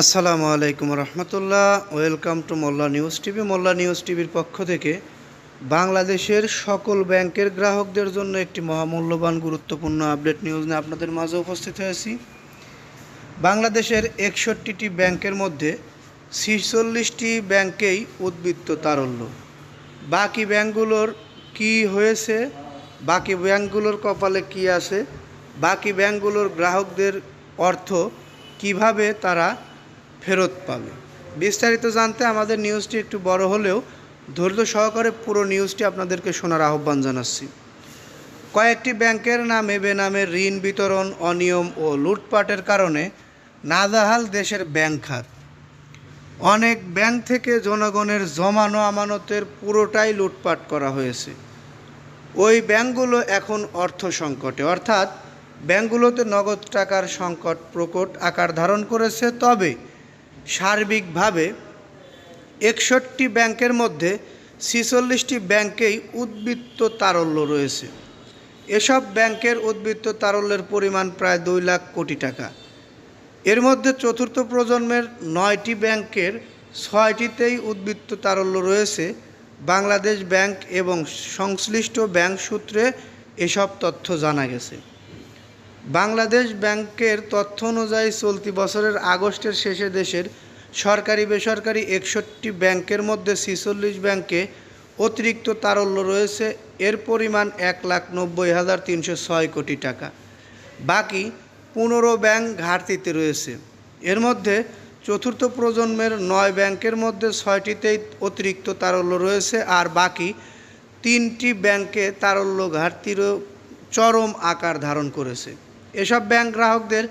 আসসালামু আলাইকুম রহমতুল্লাহ। Welcome to Molla news TV. Molla news টিভির পক্ষ থেকে বাংলাদেশের সকল ব্যাংকের গ্রাহকদের জন্য একটি মহামূল্যবান গুরুত্বপূর্ণ আপডেট নিউজ নিয়ে আপনাদের মাঝে উপস্থিত হয়েছি। বাংলাদেশের একষট্টিটি ব্যাংকের মধ্যে ছিচল্লিশটি ব্যাংকেই উদ্বৃত্ত তারল্য। বাকি ব্যাংকগুলোর কি হয়েছে, বাকি ব্যাংকগুলোর কপালে কি আছে, বাকি ব্যাংকগুলোর গ্রাহকদের অর্থ কীভাবে তারা ফেরত পাবে। বিস্তারিত জানতে আমাদের নিউজটি একটু বড় হলেও ধৈর্য সহকারে পুরো নিউজটি আপনাদেরকে শোনার আহ্বান জানাচ্ছি। কয়েকটি ব্যাংকের নামে বেনামে ঋণ বিতরণ, অনিয়ম ও লুটপাটের কারণে নাজাহাল দেশের ব্যাংক খাত। অনেক ব্যাংক থেকে জনগণের জমানো আমানতের পুরোটাই লুটপাট করা হয়েছে। ওই ব্যাংকগুলো এখন অর্থ সংকটে। অর্থাৎ ব্যাংকগুলোতে নগদ টাকার সংকট প্রকট আকার ধারণ করেছে। তবে সার্বিকভাবে একষট্টি ব্যাংকের মধ্যে ছিচল্লিশটি ব্যাংকেই উদ্বৃত্ত তারল্য রয়েছে। এসব ব্যাংকের উদ্বৃত্ত তারল্যের পরিমাণ প্রায় দুই লাখ কোটি টাকা। এর মধ্যে চতুর্থ প্রজন্মের নয়টি ব্যাংকের ছয়টিতেই উদ্বৃত্ত তারল্য রয়েছে। বাংলাদেশ ব্যাংক এবং সংশ্লিষ্ট ব্যাংক সূত্রে এসব তথ্য জানা গেছে। বাংলাদেশ ব্যাংকের তথ্য অনুযায়ী চলতি বছরের আগস্টের শেষে দেশের সরকারি বেসরকারি একষট্টি ব্যাংকের মধ্যে ছিচল্লিশ ব্যাংকে অতিরিক্ত তারল্য রয়েছে। এর পরিমাণ এক লাখ নব্বই হাজার তিনশো ছয় কোটি টাকা। বাকি পনেরো ব্যাংক ঘাটতিতে রয়েছে। এর মধ্যে চতুর্থ প্রজন্মের নয় ব্যাংকের মধ্যে ছয়টিতেই অতিরিক্ত তারল্য রয়েছে আর বাকি তিনটি ব্যাংকে তারল্য ঘাটতিরও চরম আকার ধারণ করেছে। এসব ব্যাংক গ্রাহকদের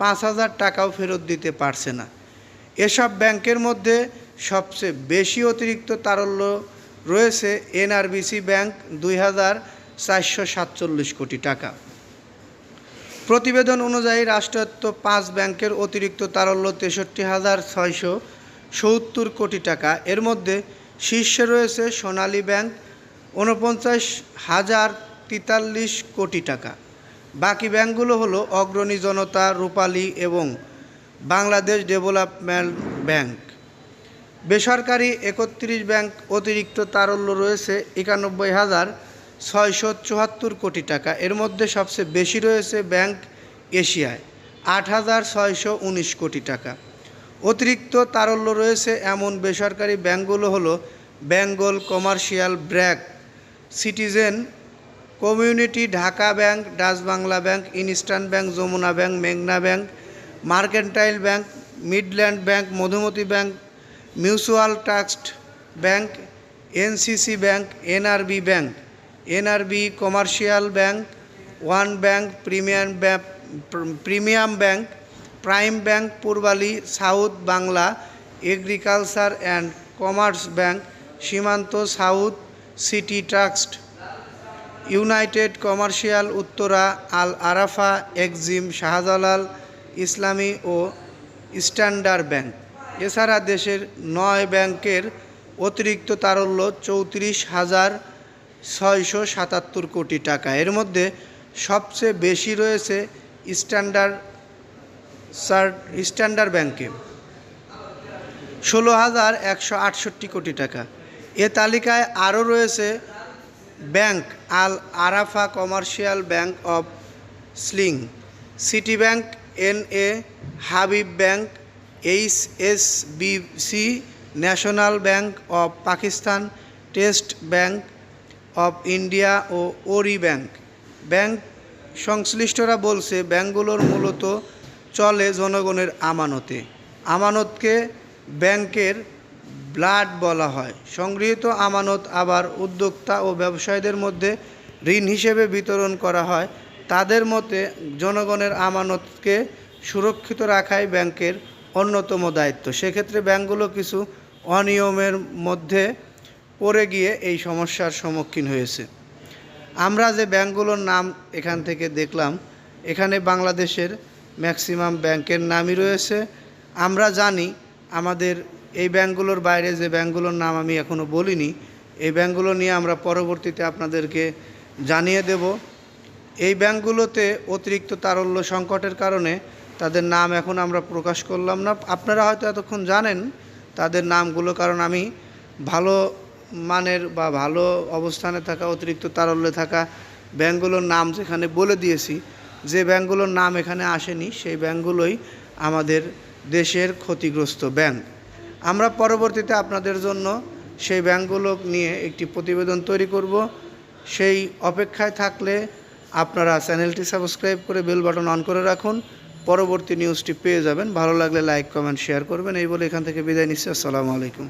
পাঁচ হাজার টাকাও ফেরত দিতে পারছে না। এসব ব্যাংকের মধ্যে সবচেয়ে বেশি অতিরিক্ত তারল্য রয়েছে এনআরবিসি ব্যাংক দুই হাজার চারশো সাতচল্লিশ কোটি টাকা। প্রতিবেদন অনুযায়ী রাষ্ট্রায়ত্ত পাঁচ ব্যাংকের অতিরিক্ত তারল্য তেষট্টি হাজার ছয়শো সত্তর কোটি টাকা। এর মধ্যে শীর্ষে রয়েছে সোনালী ব্যাংক, ঊনপঞ্চাশ হাজার তেতাল্লিশ কোটি টাকা। বাকি ব্যাংকগুলো হলো অগ্রণী জনতা, রূপালী এবং বাংলাদেশ ডেভেলপমেন্ট ব্যাংক। বেসরকারি একত্রিশ ব্যাংক অতিরিক্ত তারল্য রয়েছে একানব্বই হাজার ছয়শো চুয়াত্তর কোটি টাকা। এর মধ্যে সবচেয়ে বেশি রয়েছে ব্যাংক এশিয়ায়, আট হাজার ছয়শো উনিশ কোটি টাকা। অতিরিক্ত তারল্য রয়েছে এমন বেসরকারি ব্যাংকগুলো হলো Bengal Commercial BRAC, Citizen Community Dhaka Bank, Dutch Bangla Bank, Eastern Bank, Jamuna Bank, মেঘনা Bank, Mercantile Bank, Midland Bank, Modhumoti Bank, Mutual Trust Bank, NCC Bank, NRB Bank, NRB Commercial Bank, One Bank, Premium Bank Premium Bank, Prime Bank, Pubali, South Bangla, Agriculture and Commerce Bank, Simanto South City Trust. United Commercial Uttara Al Arafah Exim Shahjalal Islami O standard bank. এছাড়া দেশের নয় ব্যাংকের অতিরিক্ত তারল্য চৌত্রিশ হাজার ছয়শো সাতাত্তর কোটি টাকা। এর মধ্যে সবচেয়ে বেশি রয়েছে স্ট্যান্ডার্ড স্ট্যান্ডার্ড ব্যাংকে। ষোলো হাজার একশো আটষট্টি কোটি টাকা। এ তালিকায় আরও রয়েছে bank Al Arafa commercial bank of Ceylon city bank N A, Habib bank H S BC national bank of Pakistan, state bank of India O Woori bank. Bank সংশ্লিষ্টরা বলছে, ব্যাংকগুলোর মূলত চলে জনগণের আমানতে। আমানতকে ব্যাংকের ব্লাড বলা হয়। সংগৃহীত আমানত আবার উদ্যোক্তা ও ব্যবসায়ীদের মধ্যে ঋণ হিসেবে বিতরণ করা হয়। তাদের মতে, জনগণের আমানতকে সুরক্ষিত রাখাই ব্যাংকের অন্যতম দায়িত্ব। সেক্ষেত্রে ব্যাংকগুলো কিছু অনিয়মের মধ্যে পড়ে গিয়ে এই সমস্যার সম্মুখীন হয়েছে। আমরা যে ব্যাংকগুলোর নাম এখান থেকে দেখলাম, এখানে বাংলাদেশের ম্যাক্সিমাম ব্যাংকের নামই রয়েছে। আমরা জানি, আমাদের এই ব্যাংকগুলোর বাইরে যে ব্যাংকগুলোর নাম আমি এখনও বলিনি, এই ব্যাংকগুলো নিয়ে আমরা পরবর্তীতে আপনাদেরকে জানিয়ে দেব। এই ব্যাংকগুলোতে অতিরিক্ত তারল্য সংকটের কারণে তাদের নাম এখন আমরা প্রকাশ করলাম না। আপনারা হয়তো এতক্ষণ জানেন তাদের নামগুলো, কারণ আমি ভালো মানের বা ভালো অবস্থানে থাকা, অতিরিক্ত তারল্যে থাকা ব্যাংকগুলোর নাম যেখানে বলে দিয়েছি, যে ব্যাংকগুলোর নাম এখানে আসেনি, সেই ব্যাংকগুলোই আমাদের দেশের ক্ষতিগ্রস্ত ব্যাংক আমরা পরবর্তীতে আপনাদের জন্য সেই ব্যাংকগুলো নিয়ে একটি প্রতিবেদন তৈরি করব। সেই অপেক্ষায় থাকলে আপনারা চ্যানেলটি সাবস্ক্রাইব করে বেল বাটন অন করে রাখুন। পরবর্তী নিউজটি পেয়ে যাবেন। ভালো লাগলে লাইক, কমেন্ট, শেয়ার করবেন। এই বলে এখান থেকে বিদায় নিচ্ছি। আসসালামু আলাইকুম।